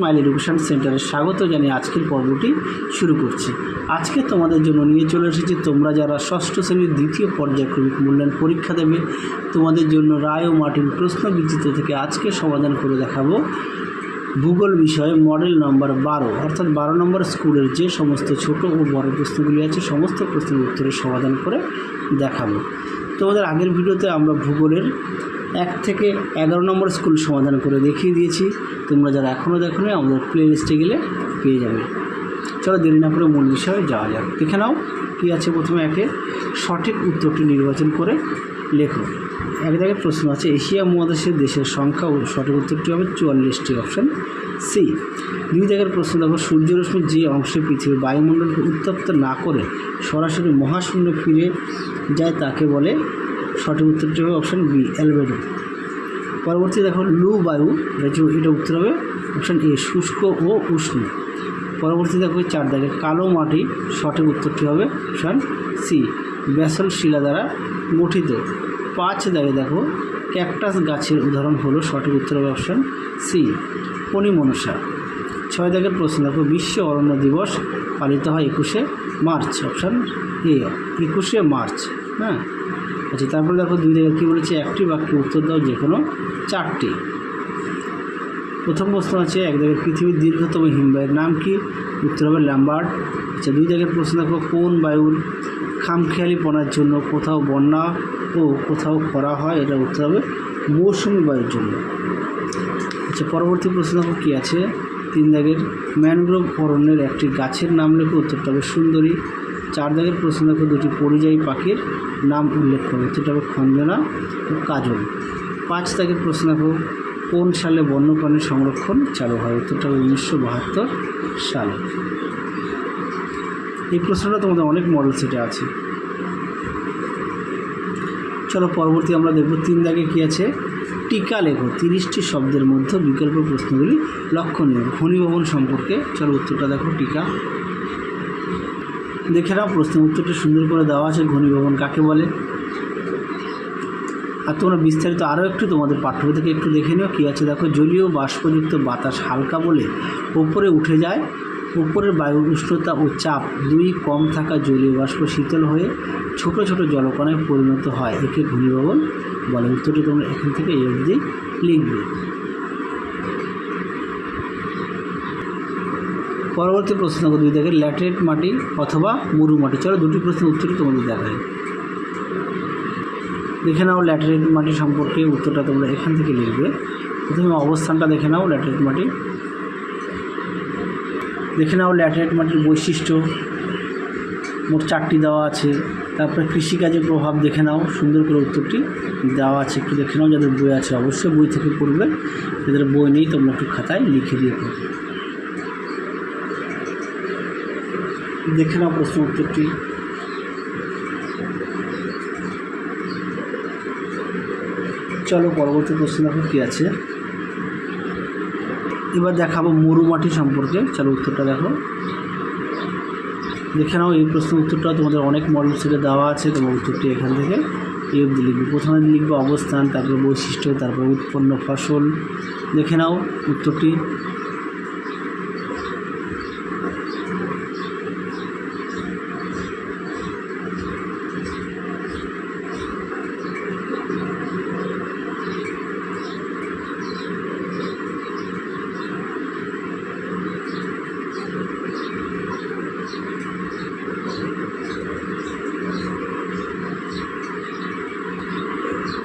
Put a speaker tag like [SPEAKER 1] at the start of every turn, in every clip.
[SPEAKER 1] Smile education সেন্টারে স্বাগত জানিয়ে আজকের পর্বটি শুরু করছি। আজকে তোমাদের জন্য নিয়ে চলে এসেছি, তোমরা যারা ষষ্ঠ শ্রেণির দ্বিতীয় পর্যায়ক্রমিক মূল্যায়ন পরীক্ষা দেবে, তোমাদের জন্য রায় ও মার্টিন প্রশ্ন বিচিত্র থেকে আজকে সমাধান করে দেখাবো। ভূগোল বিষয়ে মডেল নম্বর বারো, অর্থাৎ বারো নম্বর স্কুলের যে সমস্ত ছোট ও বড় প্রশ্নগুলি আছে, সমস্ত প্রশ্নের উত্তরের সমাধান করে দেখাবো। তোমাদের আগের ভিডিওতে আমরা ভূগোলের এক থেকে এগারো নম্বর স্কুল সমাধান করে দেখিয়ে দিয়েছি। তোমরা যারা এখনও দেখো আমাদের প্লে লিস্টে গেলে পেয়ে যাবে। চলো দেরি না করে মূল বিষয়ে যাওয়া যাক। দেখে নাও কী আছে প্রথমে একে। সঠিক উত্তরটি নির্বাচন করে লেখো। এক জায়গায় প্রশ্ন আছে, এশিয়া মহাদেশের দেশের সংখ্যা ও সঠিক উত্তরটি হবে চুয়াল্লিশটি অপশান সি দুই জায়গার প্রশ্ন দেখো সূর্যরশ্মির যে অংশে পৃথিবীর বায়ুমণ্ডলকে উত্তপ্ত না করে সরাসরি মহাশূন্য ফিরে যায়, তাকে বলে সঠিক উত্তরটি হবে অপশান বি অ্যালবেডো। পরবর্তী দেখো লু বায়ু হচ্ছে- এটা উত্তর হবে অপশান এ শুষ্ক ও উষ্ণ। পরবর্তী দেখো চার দাগে কালো মাটি, সঠিক উত্তরটি হবে অপশান সি ব্যাসল শিলা দ্বারা গঠিত। পাঁচ দাগে দেখো ক্যাকটাস গাছের উদাহরণ হলো, সঠিক উত্তর হবে অপশান সি পনিমনসা। ছয় দাগের প্রশ্ন, দেখো বিশ্ব অরণ্য দিবস পালিত হয় একুশে মার্চ অপশান এ একুশে মার্চ হ্যাঁ? আচ্ছা তারপরে দেখো দুই জায়গায় কী বলেছে? একটি বাক্যে উত্তর দাও যে কোনো চারটি। প্রথম প্রশ্ন আছে, এক জায়গায় পৃথিবীর দীর্ঘতম হিমবাহের নাম কি? উত্তর হবে ল্যাম্বার্ট আচ্ছা দুই জায়গায় প্রশ্ন দেখো, কোন বায়ুর খামখেয়ালিপনার জন্য কোথাও বন্যা ও কোথাও খরা হয়? এটা উত্তর হবে মৌসুমি বায়ুর জন্য। আচ্ছা পরবর্তী প্রশ্ন দেখো কী আছে? তিন দাগের ম্যানগ্রোভ অরণ্যের একটি গাছের নাম লেখো, উত্তরটা হবে সুন্দরী। চার দাগের প্রশ্ন দেখো দুটি পরিযায়ী পাখির নাম উল্লেখ করো উত্তরটা হবে খঞ্জনা ও কাজল। পাঁচ দাগের প্রশ্ন দেখো কোন সালে বন্যপ্রাণী সংরক্ষণ চালু হয়? উত্তরটা হবে উনিশশো বাহাত্তর সালে। এই প্রশ্নটা তোমাদের অনেক মডেল সেটে আছে। চলো পরবর্তী আমরা দেখব তিন দাগে কী আছে। টিকা লেখো, তিরিশটি শব্দের মধ্যে বিকল্প প্রশ্নগুলি লক্ষণীয়। ঘনীভবন সম্পর্কে, চলো উত্তরটা দেখো, টিকা। দেখে নাও, প্রশ্নের উত্তরটি সুন্দর করে দেওয়া আছে, ঘনীভবন কাকে বলে? আর তোমরা বিস্তারিত আরও একটু তোমাদের পাঠ্যবই থেকে একটু দেখে নিও, কী আছে? দেখো, জলীয় বাষ্পযুক্ত বাতাস হালকা বলে ওপরে উঠে যায় উপরের বায়ুর উষ্ণতা ও চাপ দুই কম থাকা জলীয় বাষ্প শীতল হয়ে ছোট ছোট জলকণায় পরিণত হয়। একে ঘনীভবন বলে। উত্তরটি তোমরা এখান থেকে এই অবধি লিখবে। পরবর্তী প্রশ্ন দুই দেখে ল্যাটেরাইট মাটি অথবা মরু মাটি, চলো দুটি প্রশ্নের উত্তর তোমাদের দেখায় দেখে নাও ল্যাটেরাইট মাটি সম্পর্কে উত্তরটা তোমরা এখান থেকে লিখবে। প্রথমে অবস্থানটা দেখে নাও ল্যাটেরাইট মাটি। দেখে নাও ল্যাটেরাইট মাটির বৈশিষ্ট্য। মোট চারটি দেওয়া আছে। তারপরে কৃষিকাজের প্রভাব দেখে নাও। সুন্দর করে উত্তরটি দেওয়া আছে। একটু দেখে নাও যাদের বই আছে, অবশ্যই বই থেকে পড়বে। যাদের বই নেই, তোমরা একটু খাতায় লিখে দিয়ে পড়বে। দেখে নাও প্রশ্ন উত্তরটি। চলো পরবর্তী প্রশ্ন দেখো কী আছে। এবার দেখাবো মরুমাটি সম্পর্কে। চলো উত্তরটা দেখো। দেখে নাও এই প্রশ্ন উত্তরটা তোমাদের অনেক মডেল থেকে দেওয়া আছে, তোমার উত্তরটি এখান থেকে। এই অবধি লিখবে। প্রথমে লিখবে অবস্থান, তারপরে বৈশিষ্ট্য, তারপরে উৎপন্ন ফসল। দেখে নাও উত্তরটি।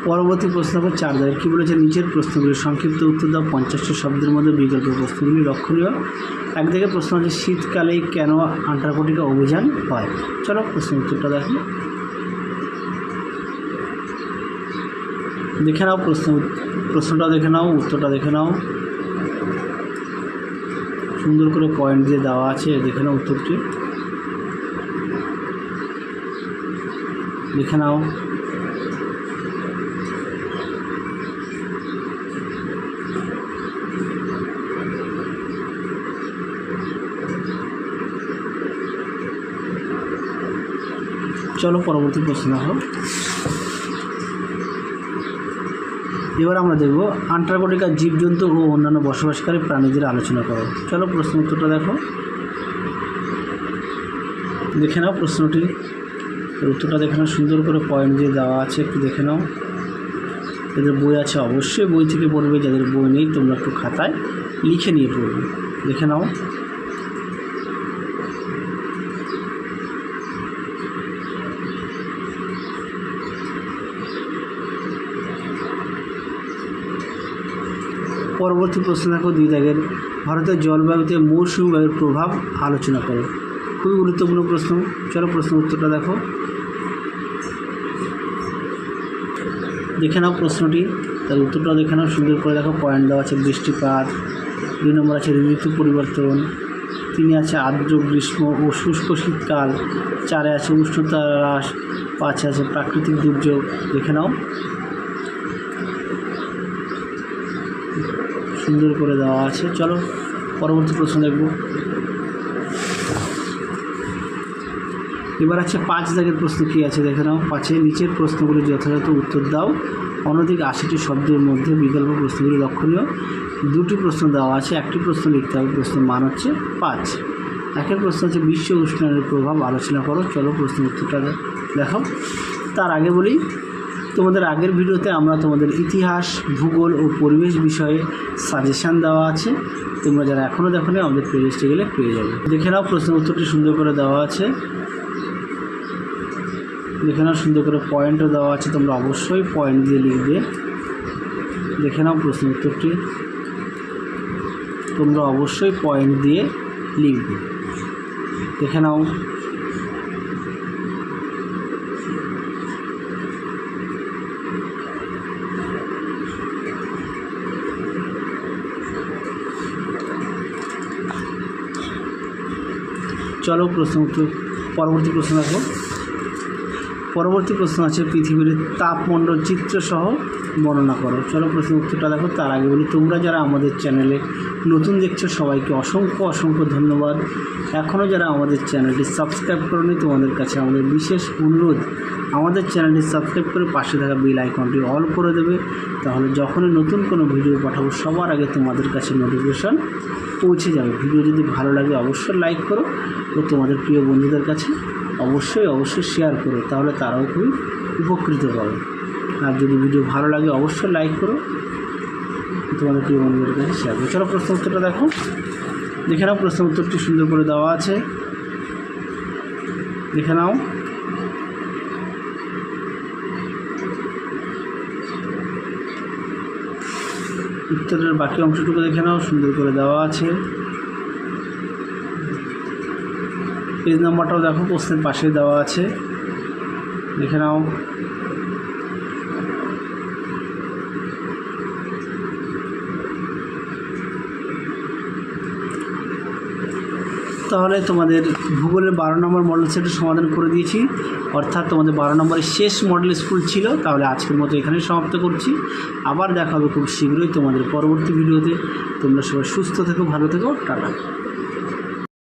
[SPEAKER 1] পরবর্তী প্রশ্ন নম্বর চার দাগের কী বলেছে? নিচের প্রশ্নগুলি সংক্ষিপ্ত উত্তর দাও। পঞ্চাশটি শব্দের মধ্যে বিকল্প প্রশ্নগুলি লক্ষণীয়। একদিকে প্রশ্ন হচ্ছে শীতকালেই কেন আন্টার্কটিকা অভিযান হয়? চলো প্রশ্ন উত্তরটা দেখো। দেখে নাও প্রশ্ন প্রশ্নটা দেখে নাও, উত্তরটা দেখে নাও। সুন্দর করে পয়েন্ট দিয়ে দেওয়া আছে, দেখে নাও উত্তরটি। দেখে নাও। চলো পরবর্তী প্রশ্ন দেখো। এবার আমরা দেখব, আন্টার্কটিকার জীবজন্তু ও অন্যান্য বসবাসকারী প্রাণীদের আলোচনা করো। চলো প্রশ্ন উত্তরটা দেখো। দেখে নাও প্রশ্নটি। উত্তরটা দেখে নাও, সুন্দর করে পয়েন্ট দিয়ে দেওয়া আছে, একটু দেখে নাও। যাদের বই আছে অবশ্যই বই থেকে পড়বে, যাদের বই নেই তোমরা একটু খাতায় লিখে নিয়ে পড়বে। দেখে নাও। পরবর্তী প্রশ্ন দেখো দুই দাগের ভারতের জলবায়ুতে মৌসুমী বায়ুর প্রভাব আলোচনা করো। খুবই গুরুত্বপূর্ণ প্রশ্ন। চলো প্রশ্ন উত্তরটা দেখো। দেখে নাও প্রশ্নটি। তার উত্তরটা দেখে নাও, সুন্দর করে দেখো। পয়েন্ট দেওয়া আছে বৃষ্টিপাত। দুই নম্বর আছে ঋতু পরিবর্তন। তিনি আছে আর্দ্র গ্রীষ্ম ও শুষ্ক শীতকাল। চারে আছে উষ্ণতা হ্রাস, পাঁচে আছে প্রাকৃতিক দুর্যোগ। দেখে নাও। সুন্দর করে দেওয়া আছে। চলো, পরবর্তী প্রশ্ন দেখব। এবার আছে পাঁচ দাগের প্রশ্ন কী আছে? দেখে নাও। পাঁচের নিচের প্রশ্নগুলি যথাযথ উত্তর দাও। অনধিক আশিটি শব্দের মধ্যে বিকল্প প্রশ্নগুলি লক্ষণীয়। দুটি প্রশ্ন দেওয়া আছে, একটি প্রশ্ন লিখতে হবে, প্রশ্নের মান হচ্ছে পাঁচ। একের প্রশ্ন হচ্ছে বিশ্ব উষ্ণায়নের প্রভাব, আলোচনা করো। চলো প্রশ্ন উত্তরটা দেখাও। তার আগে বলি তোমাদের আগের ভিডিওতে আমরা তোমাদের ইতিহাস, ভূগোল ও পরিবেশ বিষয়ে সাজেশান দেওয়া আছে। তোমরা যারা এখনও দেখো নি আমাদের প্লেলিস্টে গেলে পেয়ে যাবে। দেখে নাও প্রশ্ন উত্তরটি সুন্দর করে দেওয়া আছে। দেখে নাও, সুন্দর করে পয়েন্টও দেওয়া আছে। তোমরা অবশ্যই পয়েন্ট দিয়ে লিখবে। দেখে নাও প্রশ্ন উত্তরটি। তোমরা অবশ্যই পয়েন্ট দিয়ে লিখবে। দেখে নাও। চলো প্রশ্ন পরবর্তী প্রশ্ন দেখো পরবর্তী প্রশ্ন আছে পৃথিবীর তাপমণ্ডল চিত্রসহ বর্ণনা করো। চলো প্রশ্ন উত্তরটা দেখো, তার আগে বলি, তোমরা যারা আমাদের চ্যানেলে নতুন দেখছ, সবাইকে অসংখ্য অসংখ্য ধন্যবাদ। এখনও যারা আমাদের চ্যানেলটি সাবস্ক্রাইব করনি, তোমাদের কাছে আমাদের বিশেষ অনুরোধ, আমাদের চ্যানেলটি সাবস্ক্রাইব করে পাশে থাকা বেল আইকনটি অল করে দেবে। তাহলে যখনই নতুন কোনো ভিডিও পাঠাবো, সবার আগে তোমাদের কাছে নোটিফিকেশন পৌঁছে যাবে। ভিডিও যদি ভালো লাগে, অবশ্যই লাইক করো ও তোমাদের প্রিয় বন্ধুদের কাছে অবশ্যই অবশ্যই শেয়ার করো, তাহলে তারাও খুবই উপকৃত পাবে আর যদি ভিডিও ভালো লাগে অবশ্যই লাইক করো। তোমাদের প্রিয় বন্ধুদের কাছে শেয়ার করো। চলো প্রশ্ন উত্তরটা দেখো। দেখে নাও, প্রশ্ন উত্তরটি সুন্দর করে দেওয়া আছে। দেখে নাও। উত্তরের বাকি অংশটুকু দেখে নাও, সুন্দর করে দেওয়া আছে। পেজ নাম্বারটাও দেখো, প্রশ্নের পাশে দেওয়া আছে। দেখে নাও। তাহলে তোমাদের ভূগোলের বারো নম্বর মডেল সেটের সমাধান করে দিয়েছি। অর্থাৎ তোমাদের বারো নম্বরের শেষ মডেল স্কুল ছিল, তাহলে আজকের মতো এখানেই সমাপ্ত করছি। আবার দেখা হবে খুব শীঘ্রই তোমাদের পরবর্তী ভিডিওতে তোমরা সবাই সুস্থ থেকো, ভালো থেকো, টাটা।